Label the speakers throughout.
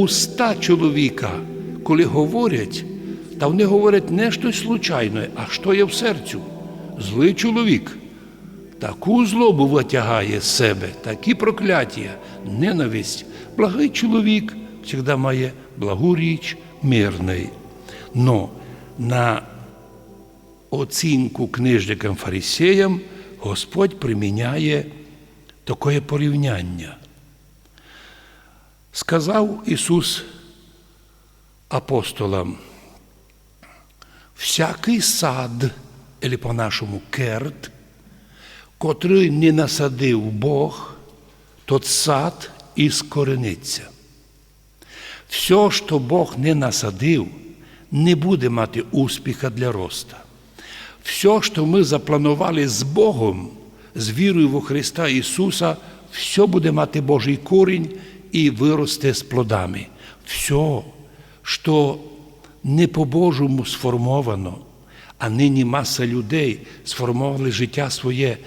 Speaker 1: уста чоловіка, коли говорять, та вони говорять не щось случайне, а що є в серцю. Злий чоловік таку злобу витягає з себе, такі прокляття, ненависть. Благий чоловік завжди має благу річ мирний. Но на оцінку книжникам фарисеям Господь приміняє таке порівняння. Сказав Ісус апостолам, всякий сад, або по-нашому керт, котрий не насадив Бог, тот сад і скорениться. Все, що Бог не насадив, не буде мати успіха для роста. Все, що ми запланували з Богом, з вірою в Христа Ісуса, все буде мати Божий корінь і виросте з плодами. Все, що не по-божому сформовано, а нині маса людей сформували життя своє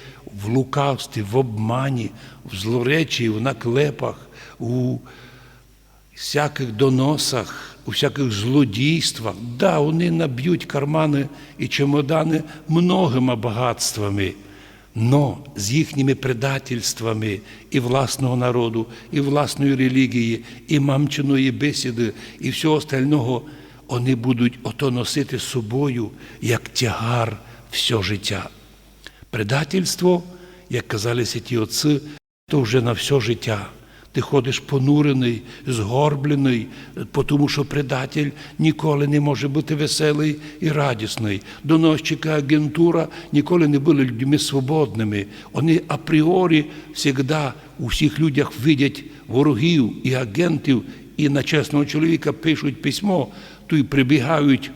Speaker 1: в лукавстві, в обмані, в злоречі, в наклепах, у всяких доносах, у всяких злодійствах. Да, вони наб'ють кармани і чемодани многими багатствами, но з їхніми предательствами і власного народу, і власної релігії, і мамчиної бесіди, і всього остального, вони будуть ото носити собою як тягар все життя. Предательство, як казали святі отці, то вже на все життя. Ти ходиш понурений, згорблений, тому що предатель ніколи не може бути веселий і радісний. Доносчика агентура ніколи не були людьми свободними. Вони апріорі завжди у всіх людях видять ворогів і агентів, і на чесного чоловіка пишуть письмо, то й прибігають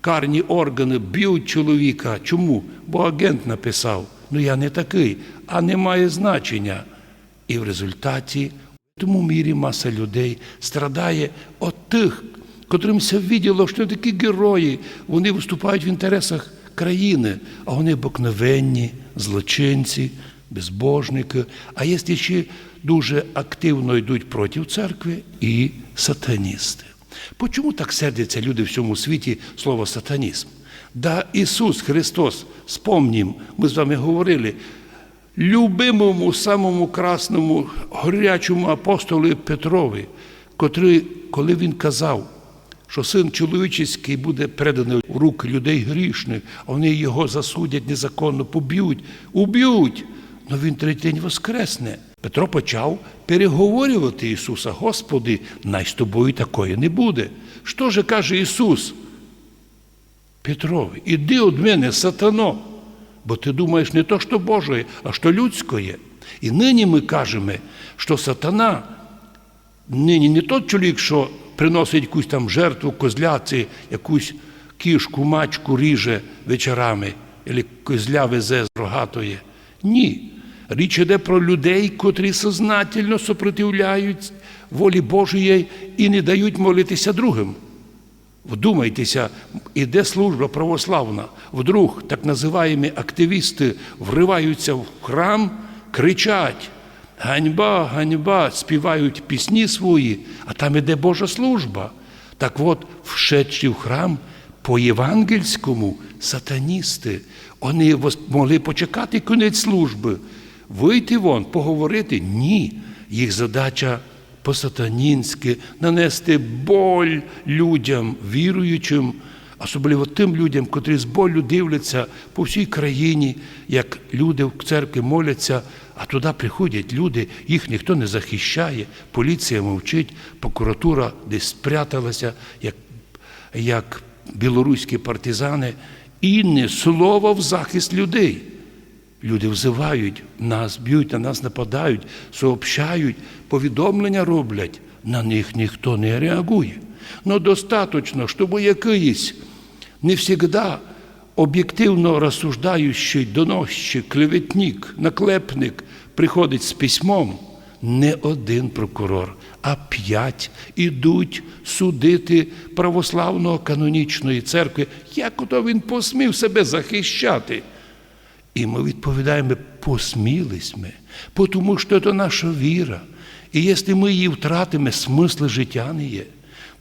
Speaker 1: карні органи, б'ють чоловіка. Чому? Бо агент написав. Ну я не такий, а не має значення. І в результаті тому мірі маса людей страдає від тих, котримся виділо, що такі герої, вони виступають в інтересах країни, а вони обикновенні, злочинці, безбожники, а є ще дуже активно йдуть проти церкви і сатаністи. Почому так сердяться люди в цьому світі слово сатанізм? Да Ісус Христос, спомнім, ми з вами говорили, любимому самому красному горячому апостолу Петрові, котрий, коли він казав, що син чоловічий буде переданий в руки людей грішних, вони його засудять незаконно, поб'ють, уб'ють. Но він третій день воскресне. Петро почав переговорювати Ісуса, Господи, най з тобою такої не буде. Що же каже Ісус? Петрові, іди від мене, сатано, бо ти думаєш не то, що Божє, а що людське. І нині ми кажемо, що сатана нині не той чоловік, що приносить якусь там жертву козляці, якусь кішку, мачку ріже вечорами, або козля везе з рогатої. Ні. Річ іде про людей, котрі сознательно супротивляють волі Божої і не дають молитися другим. Вдумайтеся, іде служба православна. Вдруг так називаємо активісти вриваються в храм, кричать: ганьба, ганьба, співають пісні свої, а там іде Божа служба. Так от, вшедши в храм по євангельському сатаністи, вони могли почекати кінець служби, вийти вон, поговорити. Ні. Їх задача по-сатанінськи нанести боль людям, віруючим, особливо тим людям, котрі з болю дивляться по всій країні, як люди в церкві моляться, а туди приходять люди, їх ніхто не захищає, поліція мовчить, прокуратура десь спряталася, як, як білоруські партизани, і не слово в захист людей. Люди взивають нас, б'ють, на нас нападають, сообщають, повідомлення роблять, на них ніхто не реагує. Ну достаточно, щоб якийсь не завжди об'єктивно розсуждаючий доносчик, клеветник, наклепник приходить з письмом, не один прокурор, а п'ять ідуть судити православного канонічної церкви. Як ото він посмів себе захищати? І ми відповідаємо, посмілись ми, тому що це наша віра. І якщо ми її втратимо, смисли життя не є.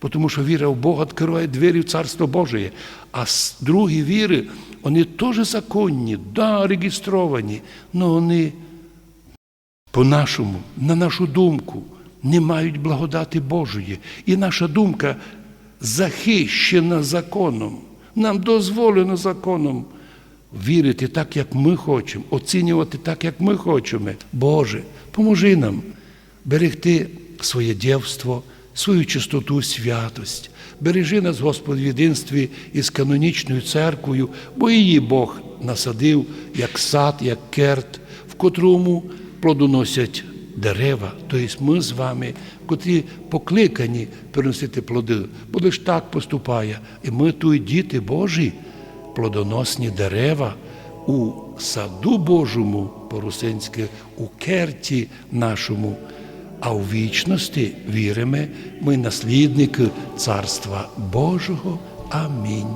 Speaker 1: Тому що віра в Бога відкриває двері в Царство Боже. А другі віри, вони теж законні, да, реєстровані, але вони по-нашому, на нашу думку, не мають благодати Божої. І наша думка захищена законом. Нам дозволено законом вірити так, як ми хочемо, оцінювати так, як ми хочемо. Боже, поможи нам берегти своє дівство, свою чистоту, святость. Бережи нас, Господь, в єдинстві із канонічною церквою, бо її Бог насадив як сад, як керт, в котрому плодоносять дерева, тобто ми з вами, котрі покликані приносити плоди, бо лиш так поступає. І ми тут діти Божі, плодоносні дерева у саду Божому, по-русинськи, у керті нашому. А у вічності віримо, ми наслідники Царства Божого. Амінь.